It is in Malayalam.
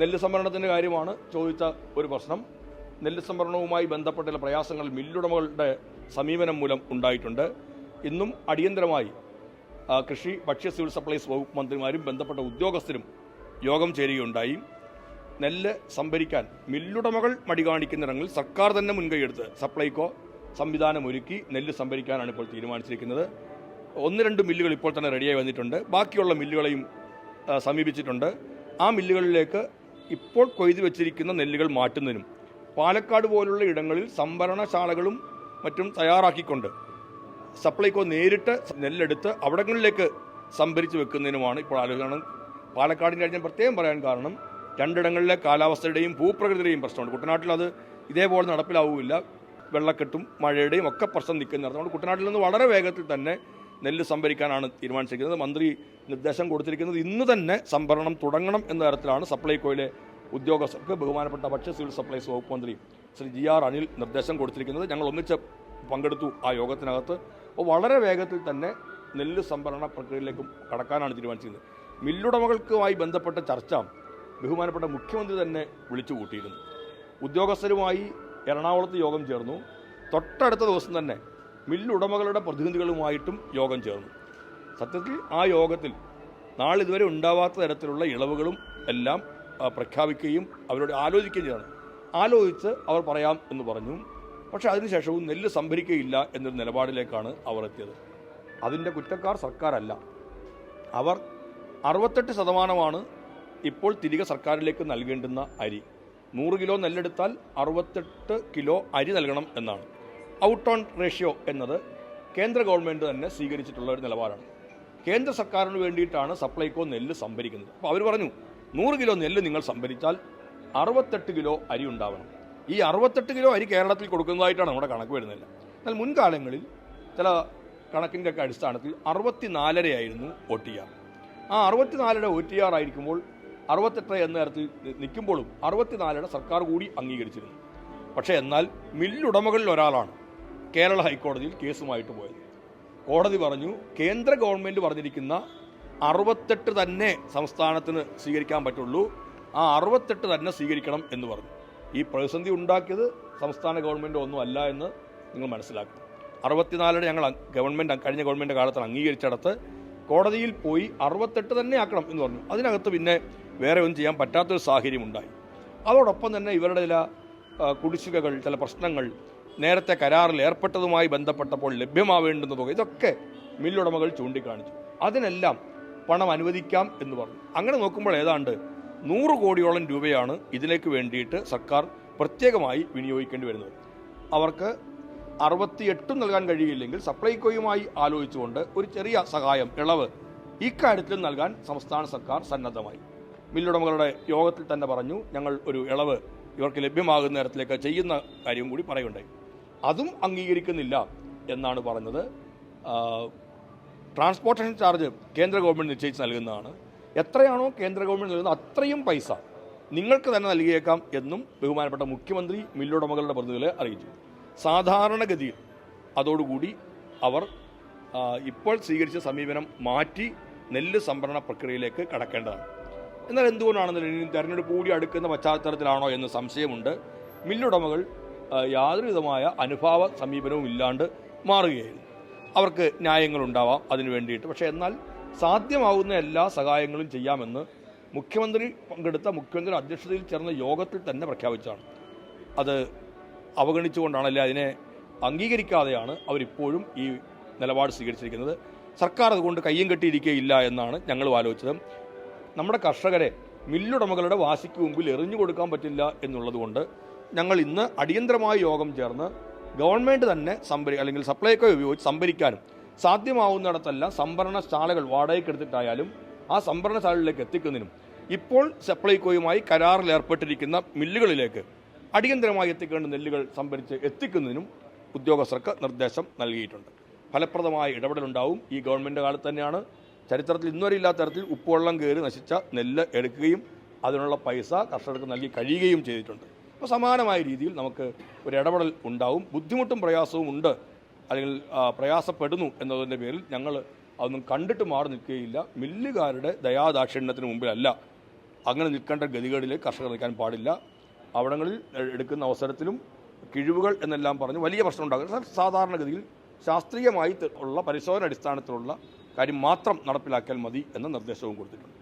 നെല്ല് സംഭരണത്തിന്റെ കാര്യമാണ് ചോദിച്ച ഒരു പ്രശ്നം. നെല്ല് സംഭരണവുമായി ബന്ധപ്പെട്ട പ്രയാസങ്ങൾ മില്ലുടമകളുടെ സമീപനം മൂലം ഉണ്ടായിട്ടുണ്ട്. ഇന്നും അടിയന്തരമായി കൃഷി ഭക്ഷ്യ സിവിൽ സപ്ലൈസ് വകുപ്പ് മന്ത്രിമാരും ബന്ധപ്പെട്ട ഉദ്യോഗസ്ഥരും യോഗം ചേരുകയുണ്ടായി. നെല്ല് സംഭരിക്കാൻ മില്ലുടമകൾ മടി കാണിക്കുന്നിടങ്ങളിൽ സർക്കാർ തന്നെ മുൻകൈയെടുത്ത് സപ്ലൈകോ സംവിധാനം ഒരുക്കി നെല്ല് സംഭരിക്കാനാണ് ഇപ്പോൾ തീരുമാനിച്ചിരിക്കുന്നത്. ഒന്ന് രണ്ട് മില്ലുകൾ ഇപ്പോൾ തന്നെ റെഡിയായി വന്നിട്ടുണ്ട്. ബാക്കിയുള്ള മില്ലുകളെയും സമീപിച്ചിട്ടുണ്ട്. ആ മില്ലുകളിലേക്ക് ഇപ്പോൾ കൊയ്തു വെച്ചിരിക്കുന്ന നെല്ലുകൾ മാറ്റുന്നതിനും പാലക്കാട് പോലുള്ള ഇടങ്ങളിൽ സംഭരണശാലകളും മറ്റും തയ്യാറാക്കിക്കൊണ്ട് സപ്ലൈകോ നേരിട്ട് നെല്ലെടുത്ത് അവിടങ്ങളിലേക്ക് സംഭരിച്ച് വെക്കുന്നതിനുമാണ് ഇപ്പോൾ ആലോചന പാലക്കാടിന്റെ കാര്യം പ്രത്യേകം പറയാൻ കാരണം രണ്ടിടങ്ങളിലെ കാലാവസ്ഥയുടെയും ഭൂപ്രകൃതിയുടെയും പ്രശ്നമുണ്ട്. കുട്ടനാട്ടിൽ അത് ഇതേപോലെ നടപ്പിലാവില്ല വെള്ളക്കെട്ടും മഴയുടെയും ഒക്കെ പ്രശ്നം നിൽക്കുന്ന അതുകൊണ്ട് കുട്ടനാട്ടിൽ നിന്ന് വളരെ വേഗത്തിൽ തന്നെ നെല്ല് സംഭരിക്കാനാണ് തീരുമാനിച്ചിരിക്കുന്നത്. മന്ത്രി നിർദ്ദേശം കൊടുത്തിരിക്കുന്നത് ഇന്ന് തന്നെ സംഭരണം തുടങ്ങണം എന്ന തരത്തിലാണ് സപ്ലൈകോയിലെ ഉദ്യോഗസ്ഥർക്ക് ബഹുമാനപ്പെട്ട ഭക്ഷ്യ സിവിൽ സപ്ലൈസ് വകുപ്പ് മന്ത്രി ശ്രീ ജി ആർ അനിൽ നിർദ്ദേശം കൊടുത്തിരിക്കുന്നത് ഞങ്ങൾ ഒന്നിച്ച് പങ്കെടുത്തു ആ യോഗത്തിനകത്ത്. അപ്പോൾ വളരെ വേഗത്തിൽ തന്നെ നെല്ല് സംഭരണ പ്രക്രിയയിലേക്കും കടക്കാനാണ് തീരുമാനിച്ചിരുന്നത് മില്ലുടമകൾക്കുമായി ബന്ധപ്പെട്ട ചർച്ച ബഹുമാനപ്പെട്ട മുഖ്യമന്ത്രി തന്നെ വിളിച്ചു കൂട്ടിയിരുന്നു. ഉദ്യോഗസ്ഥരുമായി എറണാകുളത്ത് യോഗം ചേർന്നു. തൊട്ടടുത്ത ദിവസം തന്നെ മില്ലുടമകളുടെ പ്രതിനിധികളുമായിട്ടും യോഗം ചേർന്നു. സത്യത്തിൽ ആ യോഗത്തിൽ നാളിതുവരെ ഉണ്ടാവാത്ത തരത്തിലുള്ള ഇളവുകളും എല്ലാം പ്രഖ്യാപിക്കുകയും അവരോട് ആലോചിക്കുകയും ചെയ്യണം ആലോചിച്ച് അവർ പറയാം എന്ന് പറഞ്ഞു. പക്ഷേ അതിനുശേഷവും നെല്ല് സംഭരിക്കുകയില്ല എന്നൊരു നിലപാടിലേക്കാണ് അവർ എത്തിയത്. അതിന്റെ കുറ്റക്കാർ സർക്കാരല്ല. അവർ അറുപത്തെട്ട് ശതമാനമാണ് ഇപ്പോൾ തിരികെ സർക്കാരിലേക്ക് നൽകേണ്ടുന്ന അരി. നൂറ് കിലോ നെല്ലെടുത്താൽ അറുപത്തെട്ട് കിലോ അരി നൽകണം എന്നാണ്. ഔട്ട് ഓൺ റേഷ്യോ എന്നത് കേന്ദ്ര ഗവൺമെന്റ് തന്നെ സ്വീകരിച്ചിട്ടുള്ള ഒരു നിലപാടാണ്. കേന്ദ്ര സർക്കാരിന് വേണ്ടിയിട്ടാണ് സപ്ലൈകോ നെല്ല് സംഭരിക്കുന്നത്. അപ്പോൾ അവർ പറഞ്ഞു നൂറ് കിലോ നെല്ല് നിങ്ങൾ സംഭരിച്ചാൽ അറുപത്തെട്ട് കിലോ അരി ഉണ്ടാവണം. ഈ അറുപത്തെട്ട് കിലോ അരി കേരളത്തിൽ കൊടുക്കുന്നതായിട്ടാണ് നമ്മുടെ കണക്ക് വരുന്നില്ല എന്നാൽ മുൻകാലങ്ങളിൽ ചില കണക്കിന്റെ ഒക്കെ അടിസ്ഥാനത്തിൽ അറുപത്തിനാലരയായിരുന്നു ഒ ടി ആർ. ആ അറുപത്തിനാലര ഒ ടി ആർ ആയിരിക്കുമ്പോൾ അറുപത്തെട്ട് എന്ന തരത്തിൽ നിൽക്കുമ്പോഴും അറുപത്തിനാലര സർക്കാർ കൂടി അംഗീകരിച്ചിരുന്നു. പക്ഷേ എന്നാൽ മില്ലുടമകളിൽ ഒരാളാണ് കേരള ഹൈക്കോടതിയിൽ കേസുമായിട്ട് പോയത്. കോടതി പറഞ്ഞു കേന്ദ്ര ഗവൺമെന്റ് പറഞ്ഞിരിക്കുന്ന അറുപത്തെട്ട് തന്നെ സംസ്ഥാനത്തിന് സ്വീകരിക്കാൻ പറ്റുള്ളൂ. ആ അറുപത്തെട്ട് തന്നെ സ്വീകരിക്കണം എന്ന് പറഞ്ഞു. ഈ പ്രതിസന്ധി ഉണ്ടാക്കിയത് സംസ്ഥാന ഗവൺമെന്റ് ഒന്നും അല്ല എന്ന് നിങ്ങൾ മനസ്സിലാക്കണം. അറുപത്തിനാലിന് ഞങ്ങൾ ഗവൺമെന്റ് കഴിഞ്ഞ ഗവൺമെന്റ് കാലത്ത് അംഗീകരിച്ചിടത്ത്. കോടതിയിൽ പോയി അറുപത്തെട്ട് തന്നെ ആക്കണം എന്ന് പറഞ്ഞു. അതിനകത്ത് പിന്നെ വേറെ ഒന്നും ചെയ്യാൻ പറ്റാത്തൊരു സാഹചര്യം ഉണ്ടായി. അതോടൊപ്പം തന്നെ ഇവരുടെ ചില കുടിശ്ശികകൾ ചില പ്രശ്നങ്ങൾ നേരത്തെ കരാറിൽ ഏർപ്പെട്ടതുമായി ബന്ധപ്പെട്ടപ്പോൾ ലഭ്യമാവേണ്ടുന്ന തുക ഇതൊക്കെ മില്ലുടമകൾ ചൂണ്ടിക്കാണിച്ചു. അതിനെല്ലാം പണം അനുവദിക്കാം എന്ന് പറഞ്ഞു. അങ്ങനെ നോക്കുമ്പോൾ ഏതാണ്ട് നൂറ് കോടിയോളം രൂപയാണ് ഇതിലേക്ക് വേണ്ടിയിട്ട് സർക്കാർ പ്രത്യേകമായി വിനിയോഗിക്കേണ്ടി വരുന്നത്. അവർക്ക് അറുപത്തിയെട്ടും നൽകാൻ കഴിയില്ലെങ്കിൽ സപ്ലൈകോയുമായി ആലോചിച്ചുകൊണ്ട് ഒരു ചെറിയ സഹായം ഇളവ് ഇക്കാര്യത്തിൽ നൽകാൻ സംസ്ഥാന സർക്കാർ സന്നദ്ധമായി. മില്ലുടമകളുടെ യോഗത്തിൽ തന്നെ പറഞ്ഞു ഞങ്ങൾ ഒരു ഇളവ് ഇവർക്ക് ലഭ്യമാകുന്ന തരത്തിലേക്ക് ചെയ്യുന്ന കാര്യം കൂടി പറയുണ്ടായി അതും അംഗീകരിക്കുന്നില്ല എന്നാണ് പറഞ്ഞത്. ട്രാൻസ്പോർട്ടേഷൻ ചാർജ് കേന്ദ്ര ഗവൺമെന്റ് നിശ്ചയിച്ച് നൽകുന്നതാണ്. എത്രയാണോ കേന്ദ്ര ഗവൺമെന്റ് നൽകുന്നത് അത്രയും പൈസ നിങ്ങൾക്ക് തന്നെ നൽകിയേക്കാം എന്നും ബഹുമാനപ്പെട്ട മുഖ്യമന്ത്രി മില്ലുടമകളുടെ പ്രതിനിധികളെ അറിയിച്ചു. സാധാരണഗതിയിൽ അതോടുകൂടി അവർ ഇപ്പോൾ സ്വീകരിച്ച സമീപനം മാറ്റി നെല്ല് സംഭരണ പ്രക്രിയയിലേക്ക് കടക്കേണ്ടതാണ്. എന്നാൽ എന്തുകൊണ്ടാണ് ഇനി തെരഞ്ഞെടുപ്പ് കൂടി അടുക്കുന്ന പശ്ചാത്തലത്തിലാണോ എന്ന് സംശയമുണ്ട്. മില്ലുടമകൾ യാതൊരു വിധമായ അനുഭാവ സമീപനവും ഇല്ലാണ്ട് മാറുകയായിരുന്നു. അവർക്ക് ന്യായങ്ങളുണ്ടാവാം അതിനു വേണ്ടിയിട്ട്. പക്ഷേ എന്നാൽ സാധ്യമാവുന്ന എല്ലാ സഹായങ്ങളും ചെയ്യാമെന്ന് മുഖ്യമന്ത്രി പങ്കെടുത്ത മുഖ്യമന്ത്രി അധ്യക്ഷതയിൽ ചേർന്ന യോഗത്തിൽ തന്നെ പ്രഖ്യാപിച്ചാണ്. അത് അവഗണിച്ചുകൊണ്ടാണ് അല്ലെ അതിനെ അംഗീകരിക്കാതെയാണ് അവരിപ്പോഴും ഈ നിലപാട് സ്വീകരിച്ചിരിക്കുന്നത്. സർക്കാർ അതുകൊണ്ട് കയ്യും കെട്ടിയിരിക്കുകയില്ല എന്നാണ് ഞങ്ങൾ ആലോചിച്ചത്. നമ്മുടെ കർഷകരെ മില്ലുടമകളുടെ വാശിക്ക് മുമ്പിൽ എറിഞ്ഞു കൊടുക്കാൻ പറ്റില്ല എന്നുള്ളതുകൊണ്ട് ഞങ്ങൾ ഇന്ന് അടിയന്തരമായ യോഗം ചേർന്ന് ഗവൺമെന്റ് തന്നെ സംഭരി അല്ലെങ്കിൽ സപ്ലൈകോ ഉപയോഗിച്ച് സംഭരിക്കാനും സാധ്യമാവുന്നിടത്തെല്ലാം സംഭരണശാലകൾ വാടകയ്ക്കെടുത്തിട്ടായാലും ആ സംഭരണശാലകളിലേക്ക് എത്തിക്കുന്നതിനും ഇപ്പോൾ സപ്ലൈകോയുമായി കരാറിൽ ഏർപ്പെട്ടിരിക്കുന്ന മില്ലുകളിലേക്ക് അടിയന്തരമായി എത്തിക്കേണ്ട നെല്ലുകൾ സംഭരിച്ച് എത്തിക്കുന്നതിനും ഉദ്യോഗസ്ഥർക്ക് നിർദ്ദേശം നൽകിയിട്ടുണ്ട്. ഫലപ്രദമായ ഇടപെടലുണ്ടാവും. ഈ ഗവൺമെന്റ് കാലത്ത് തന്നെയാണ് ചരിത്രത്തിൽ ഇന്നുവരെ ഇല്ലാത്ത തരത്തിൽ ഉപ്പുവെള്ളം കയറി നശിച്ച നെല്ല് എടുക്കുകയും അതിനുള്ള പൈസ കർഷകർക്ക് നൽകി കഴിയുകയും ചെയ്തിട്ടുണ്ട്. അപ്പോൾ സമാനമായ രീതിയിൽ നമുക്ക് ഒരു ഇടപെടൽ ഉണ്ടാവും. ബുദ്ധിമുട്ടും പ്രയാസവും ഉണ്ട്. അല്ലെങ്കിൽ പ്രയാസപ്പെടുന്നു എന്നതിന്റെ പേരിൽ ഞങ്ങൾ അതൊന്നും കണ്ടിട്ട് മാറി നിൽക്കുകയില്ല. മില്ലുകാരുടെ ദയാദാക്ഷിണ്യത്തിന് മുമ്പിലല്ല അങ്ങനെ നിൽക്കേണ്ട ഗതികേടിലേക്ക് കർഷകർ നിൽക്കാൻ പാടില്ല. അവിടങ്ങളിൽ എടുക്കുന്ന അവസരത്തിലും കിഴിവുകൾ എന്നെല്ലാം പറഞ്ഞ് വലിയ പ്രശ്നം ഉണ്ടാകും. സാധാരണഗതിയിൽ ശാസ്ത്രീയമായി ഉള്ള പരിശോധന അടിസ്ഥാനത്തിലുള്ള കാര്യം മാത്രം നടപ്പിലാക്കിയാൽ മതി എന്ന നിർദ്ദേശവും കൊടുത്തിട്ടുണ്ട്.